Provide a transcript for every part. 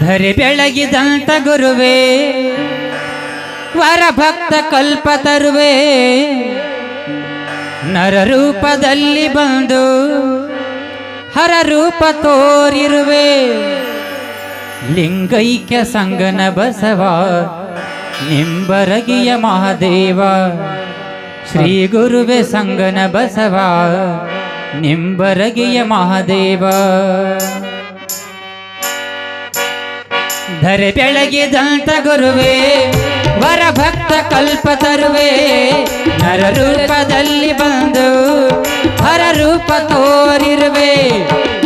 ಧರೆ ಬೆಳಗಿದಂತ ಗುರುವೇ, ವರ ಭಕ್ತ ಕಲ್ಪ ತರುವೆ, ನರ ರೂಪದಲ್ಲಿ ಬಂದು ಹರ ರೂಪ ತೋರಿರುವೆ. ಲಿಂಗೈಕ್ಯ ಸಂಗನ ಬಸವ ನಿಂಬರಗಿಯ ಮಹಾದೇವ, ಶ್ರೀ ಗುರುವೆ ಸಂಗನ ಬಸವ, ನಿಂಬರಗಿಯ ಮಹಾದೇವ. ಧರೆ ಬೆಳಗಿದಂತ ಗುರುವೇ, ವರ ಭಕ್ತ ಕಲ್ಪ ತರುವೆ, ನರ ರೂಪದಲ್ಲಿ ಬಂದು ಹರ ರೂಪ ತೋರಿರುವೆ.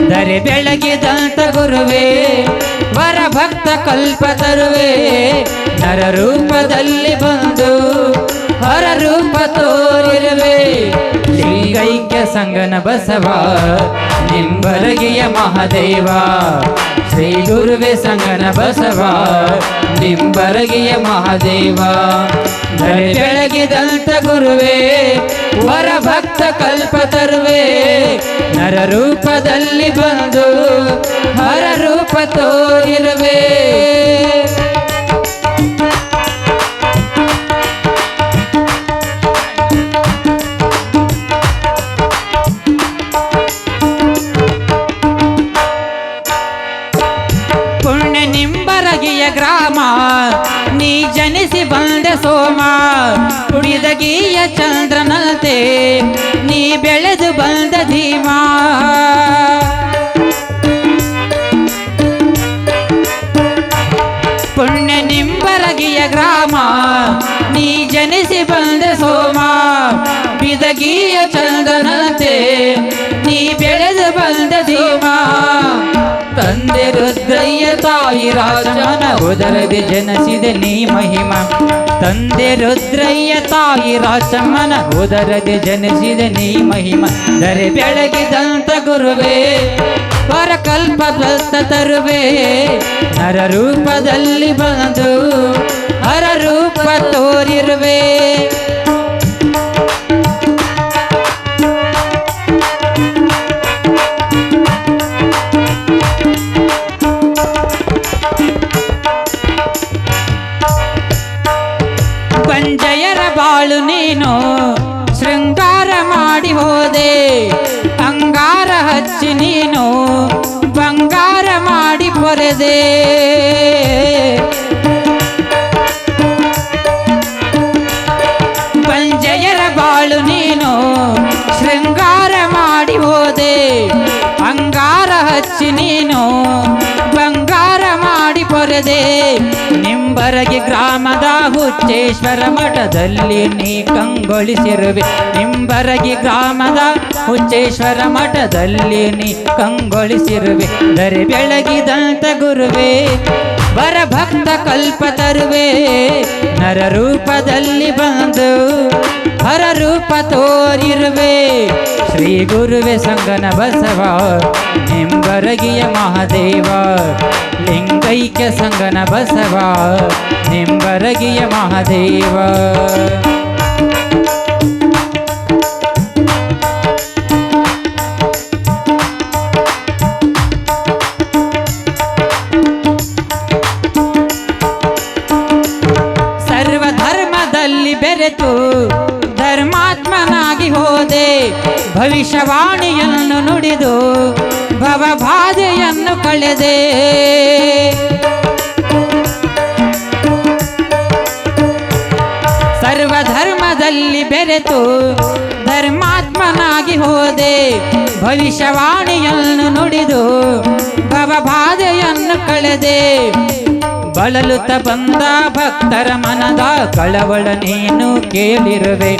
ಧರೆ ಬೆಳಗಿದಂತ ಗುರುವೇ, ವರ ಭಕ್ತ ಕಲ್ಪ ತರುವೆ. ನರ ರೂಪದಲ್ಲಿ ಬಂದು ಹರ ರೂಪ ತೋರಿರುವೆ. ಲಿಂಗೈಕ್ಯ ಸಂಗನ ಬಸವ, ನಿಂಬರಗಿಯ ಮಹಾದೇವ. ಶ್ರೀ ಗುರುವೆ ಸಂಗನ ಬಸವ, ನಿಂಬರಗಿಯ ಮಹಾದೇವ. ಬೆಳಗಿದಂತ ಗುರುವೇ, ವರ ಭಕ್ತ ಕಲ್ಪ ತರುವೆ. ನರ ರೂಪದಲ್ಲಿ ಬಂದು ತೋರಿರುವೆ? ಪುಣ್ಯ ನಿಂಬರಗಿಯ ಗ್ರಾಮ ನೀ ಜನಿಸಿ ಬಂದ ಸೋಮ. ಕುಡಿದಗಿಯ ಚಂದ್ರನಂತೆ ನೀ ಬೆಳೆದು ಬಂದ ಧೀಮಾ. ಗ್ರಾಮ, ನೀ ಜನಿಸಿ ಬಂದ ಸೋಮ, ಬಿದಗಿಯ ಚಂದನಂತೆ ನೀ ಬೆಳೆದು ಬಂದ ಧೀಮಾ. ತಂದೆ ರುದ್ರಯ್ಯ ತಾಯಿ ರಾಜನ ಉದರದಿ ಜನಸಿದ ನೀ ಮಹಿಮ. ತಂದೆ ರುದ್ರಯ್ಯ ತಾಯಿ ರಾಜಮ್ಮನ ಉದರದಿ ಜನಿಸಿದ ನೀ ಮಹಿಮ. ದರೆ ಬೆಳಗಿದಂತ ಗುರುವೇ ಪರಕಲ್ಪ ತರುವೆ, ನರ ರೂಪದಲ್ಲಿ ಬಂದು ಹರ ರೂಪ ತೋರಿರುವೆ. ಬಂಜಯರ ಬಾಳು ನೀನು ಶೃಂಗಾರ ಮಾಡಿ ಹೋದೆ. ಅಂಗಾರ ಹಚ್ಚಿ ನೀನು ಬಂಗಾರ ಮಾಡಿ ಪೊರೆದೆ ನೀನು ಬಂಗಾರ ಮಾಡಿ ಪೊರೆದೆ ನಿಂಬರಗಿ ಗ್ರಾಮದ ಹುಚ್ಚೇಶ್ವರ ಮಠದಲ್ಲಿ ನೀ ಕಂಗೊಳಿಸಿರುವೆ. ನಿಂಬರಗಿ ಗ್ರಾಮದ ಹುಚ್ಚೇಶ್ವರ ಮಠದಲ್ಲಿ ನೀ ಕಂಗೊಳಿಸಿರುವೆ. ದರೆ ಬೆಳಗಿದಂತ ಗುರುವೆ ಭಕ್ತ ಕಲ್ಪ ತರುವೆ. ನರ ರೂಪದಲ್ಲಿ ಬಂದು ಹರ ರೂಪ ತೋರಿರುವೆ. ಶ್ರೀ ಗುರುವೆ ಸಂಗನ ಬಸವ, ನಿಂಬರಗಿಯ ಮಹಾದೇವ, ಲಿಂಗೈಕ್ಯ ಸಂಗನ ಬಸವ, ನಿಂಬರಗಿಯ ಮಹಾದೇವ. ಸರ್ವ ಧರ್ಮದಲ್ಲಿ ಬೆರೆತು ಭವಿಷ್ಯವಾಣಿಯನ್ನು ನುಡಿದು ಭವಬಾಧೆಯನ್ನು ಕಳೆದೆ. ಸರ್ವಧರ್ಮದಲ್ಲಿ ಬೆರೆತು ಧರ್ಮಾತ್ಮನಾಗಿ ಹೋದೆ. ಭವಿಷ್ಯವಾಣಿಯನ್ನು ನುಡಿದು ಭವಬಾಧೆಯನ್ನು ಕಳೆದೆ. ಬಳಲುತ್ತ ಬಂದ ಭಕ್ತರ ಮನದ ಕಳವಳ ನೀನು ಕೇಳಿರುವೆ.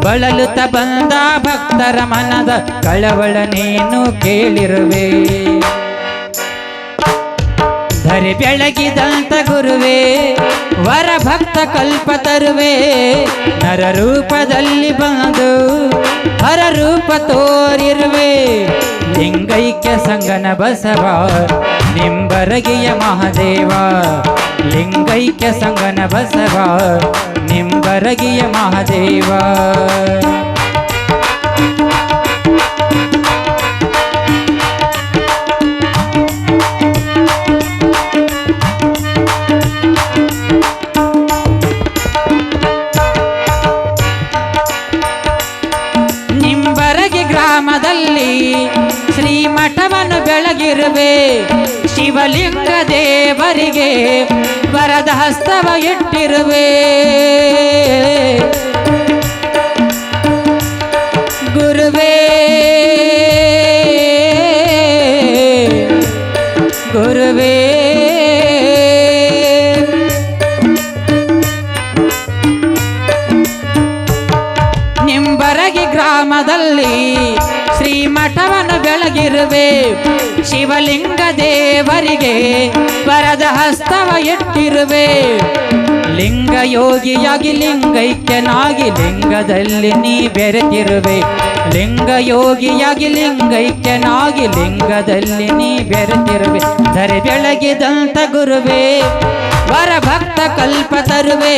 ಬಳಲುತ್ತ ಬಂದ ಭಕ್ತರ ಮನದ ಕಳವಳ ನೀನು ಕೇಳಿರುವೆ. ಧರೆ ಬೆಳಗಿದಂತ ಗುರುವೇ ವರ ಭಕ್ತ ಕಲ್ಪ ತರುವೆ. ನರ ರೂಪದಲ್ಲಿ ಬಂದು, ಹರ ರೂಪ ತೋರಿರುವೆ. ಲಿಂಗೈಕ್ಯ ಸಂಗನ ಬಸವ ನಿಂಬರಗಿಯ ಮಹಾದೇವ. ಲಿಂಗೈಕ್ಯ ಸಂಗನ ಬಸವ ನಿಂಬರಗಿಯ ಮಹಾದೇವ. ಶ್ರೀಮಠವನ್ನು ಬೆಳಗಿರುವೆ ಶಿವಲಿಂಗ ದೇವರಿಗೆ ವರದ ಹಸ್ತವ ಇಟ್ಟಿರುವೆ ಗುರುವೇ ಗುರುವೇ. ಬೆಳಗಿರುವೆ ಶಿವಲಿಂಗ ದೇವರಿಗೆ ವರದ ಹಸ್ತವ ಇಟ್ಟಿರುವೆ. ಲಿಂಗ ಯೋಗಿಯಾಗಿ ಲಿಂಗೈಕ್ಯನಾಗಿ ಲಿಂಗದಲ್ಲಿ ನೀ ಬೆರೆತಿರುವೆ. ಲಿಂಗ ಯೋಗಿಯಾಗಿ ಲಿಂಗೈಕ್ಯನಾಗಿ ಲಿಂಗದಲ್ಲಿ ನೀ ಬೆರೆತಿರುವೆ. ಧರೆ ಬೆಳಗಿದಂತ ಗುರುವೆ ವರ ಭಕ್ತ ಕಲ್ಪ ತರುವೆ.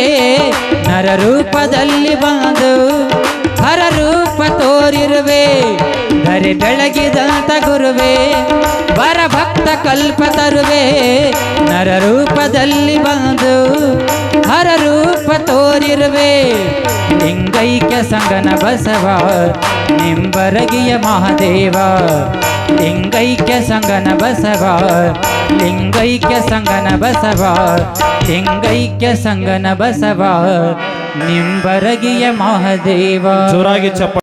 ನರ ರೂಪದಲ್ಲಿ ಬಂದು ಹರ ರೂಪ ತೋರಿರುವೆ. ಬೆಳಗಿದಂತ ಗುರುವೇ ಬರ ಭಕ್ತ ಕಲ್ಪ ತರುವೆ, ನರ ರೂಪದಲ್ಲಿ ಬಂದು ಹರ ರೂಪ ತೋರಿರುವೆ. ಲಿಂಗೈಕ್ಯ ಸಂಗನ ಬಸವ, ನಿಂಬರಗಿಯ ಮಹಾದೇವ. ಲಿಂಗೈಕ್ಯ ಸಂಗನ ಬಸವ, ಲಿಂಗೈಕ್ಯ ಸಂಗನ ಬಸವ, ಲಿಂಗೈಕ್ಯ ಸಂಗನ ಬಸವ, ನಿಂಬರಗಿಯ ಮಹಾದೇವ. ಜೋರಾಗಿ ಚಪ್ಪ